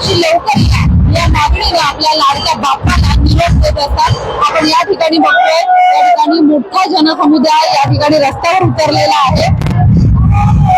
अशी लवकर या या मागणीने आपल्या लाडक्या बाप्पाला निरोप देत असतात. आपण या ठिकाणी बघतोय या ठिकाणी मोठा जनसमुदाय या ठिकाणी रस्त्यावर उतरलेला आहे.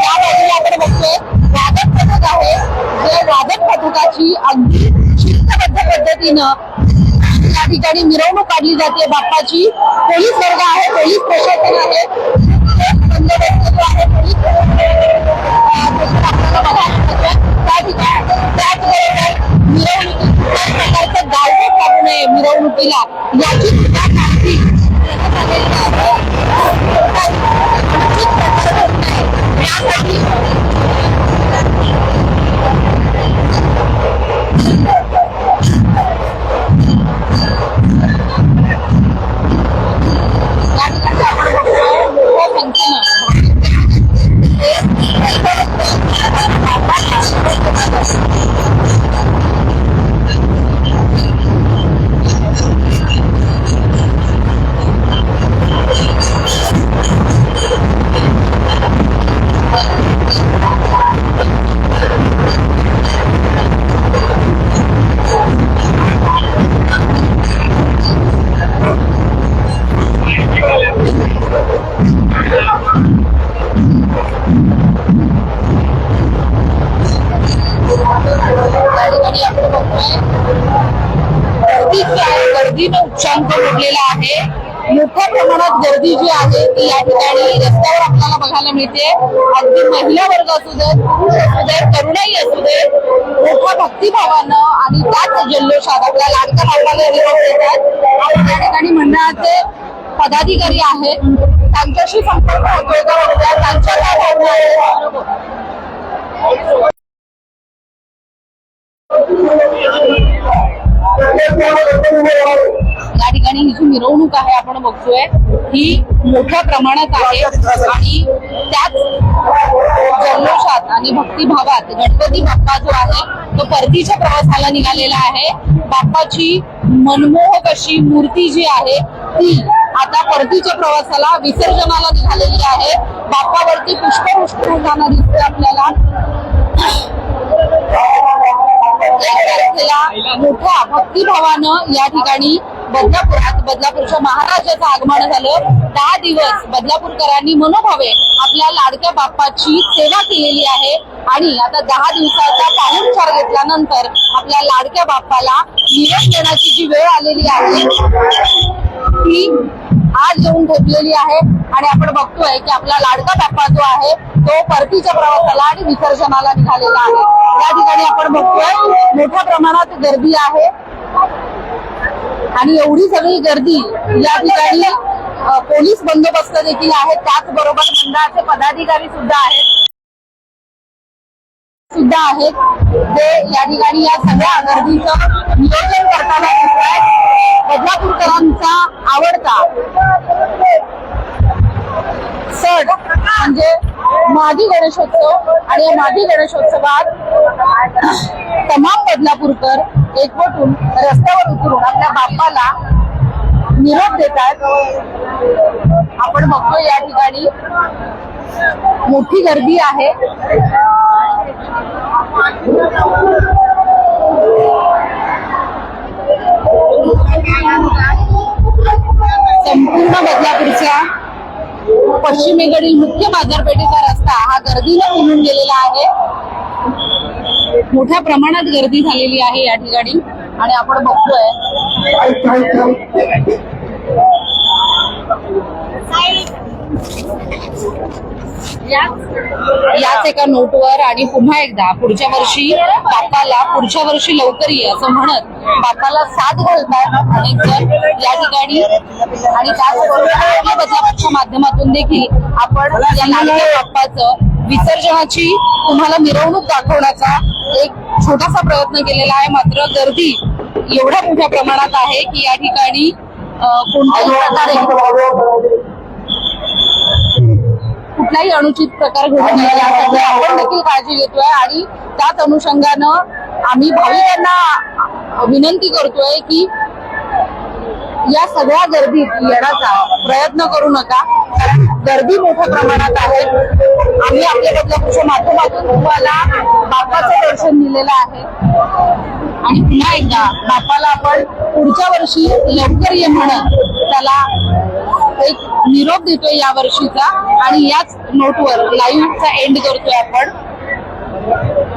त्या बाजूला आपण बघतोय वादक पथक आहे. जे वादक पथकाची अगदी शिस्तबद्ध पद्धतीनं या ठिकाणी मिरवणूक काढली जाते. बाप्पाची पोलीस वर्ग आहे पोलीस प्रशासन आहे. गर्दीनं उच्चांक मोडलेला आहे. मोठ्या प्रमाणात गर्दी जी आहे ती या ठिकाणी रस्त्यावर आपल्याला बघायला मिळते. अगदी महिला वर्ग असू देत पुरुष असू देत तरुणाई असू देत मोठ्या भक्तिभावानं आणि त्याच जल्लोषात आपल्या लाडक्या बापाला निरोप देतात. आपण त्या ठिकाणी मंडळाचे पदाधिकारी आहेत. त्यांच्याशी संपर्क होतोय का त्यांच्या काय भावना आहेत? मिरवणूक आहे आपण बघतोय. ही मोठ्या प्रमाणात आहे आणि त्याच जल्लोषात आणि भक्तिभावात गणपती बाप्पा जो आहे तो परतीच्या प्रवासाला निघालेला आहे. बाप्पाची मनमोहक अशी मूर्ती जी आहे ती आता परतीच्या प्रवासाला विसर्जनाला निघालेली आहे. बाप्पावरती पुष्पवृष्टी होताना दिसते आपल्याला. एक तारखेला मोठ्या भक्तिभावानं या ठिकाणी बदलापुरात बदलापूरच्या महाराजाचं आगमन झालं. दहा दिवस बदलापूरकरांनी मनोभावे आपल्या लाडक्या बाप्पाची सेवा केलेली आहे. आणि आता दहा दिवसाचा पाहुणचार घेतल्यानंतर आपल्या लाडक्या बाप्पाला निरोप देण्याची जी वेळ आलेली आहे ती आज येऊन ठेवलेली आहे. आणि आपण बघतोय की आपला लाडका बाप्पा जो आहे तो परतीच्या प्रवासाला आणि विसर्जनाला निघालेला आहे. या ठिकाणी आपण बघतोय मोठ्या प्रमाणात गर्दी आहे. आणि एवढी सगळी गर्दी या ठिकाणी पोलीस बंदोबस्त देखील आहे त्याचबरोबर मंडळाचे पदाधिकारी सुद्धा आहेत. सुद्धा आहेत. जे या ठिकाणी या सगळ्या गर्दीचं नियोजन करताना दिसत आहेत. बदलापूरकरांचा आवडता सण म्हणजे मादी गणेशोत्सव. आणि या मादी गणेशोत्सवात तमाम बदलापूरकर एकवटून रस्त्यावर उतरून आपल्या बाप्पाला निरोप देतात. आपण बघतो या ठिकाणी मोठी गर्दी आहे. संपूर्ण बदलापूरच्या पश्चिमेकडील मुख्य बाजारपेठेचा रस्ता हा गर्दीने उडून गेलेला आहे. मोठ्या प्रमाणात गर्दी झालेली आहे या ठिकाणी. आणि आपण बघतोय. याच एका नोटवर आणि पुन्हा एकदा पुढच्या वर्षी बाप्पाला पुढच्या वर्षी लवकर ये असं म्हणत बाप्पाला साथ घालतात अनेक जण या ठिकाणी. आणि त्याचबरोबर आपल्या माध्यमातून देखील आपण या लाडक्या बाप्पाचं विसर्जनाची तुम्हाला मिरवणूक दाखवण्याचा एक छोटासा प्रयत्न केलेला आहे मात्र गर्दी एवढ्या मोठ्या प्रमाणात आहे की या ठिकाणी कोणत्याही प्रकारे कुठलाही अनुचित प्रकार घडू नये यासाठी आपण देखील काळजी घेतोय आणि त्याच अनुषंगानं आम्ही भाविकांना विनंती करतोय की या सगळ्या गर्दीत येण्याचा प्रयत्न करू नका. कारण गर्दी मोठ्या प्रमाणात आहे. आम्ही आपल्या बदलापूरच्या माध्यमातून तुम्हाला बापाचं दर्शन दिलेलं आहे. आणि पुन्हा एकदा बापाला आपण पुढच्या वर्षी लवकर ये म्हणत त्याला एक निरोप देतोय या वर्षीचा. आणि याच नोटवर लाईव्हचा एंड करतोय आपण.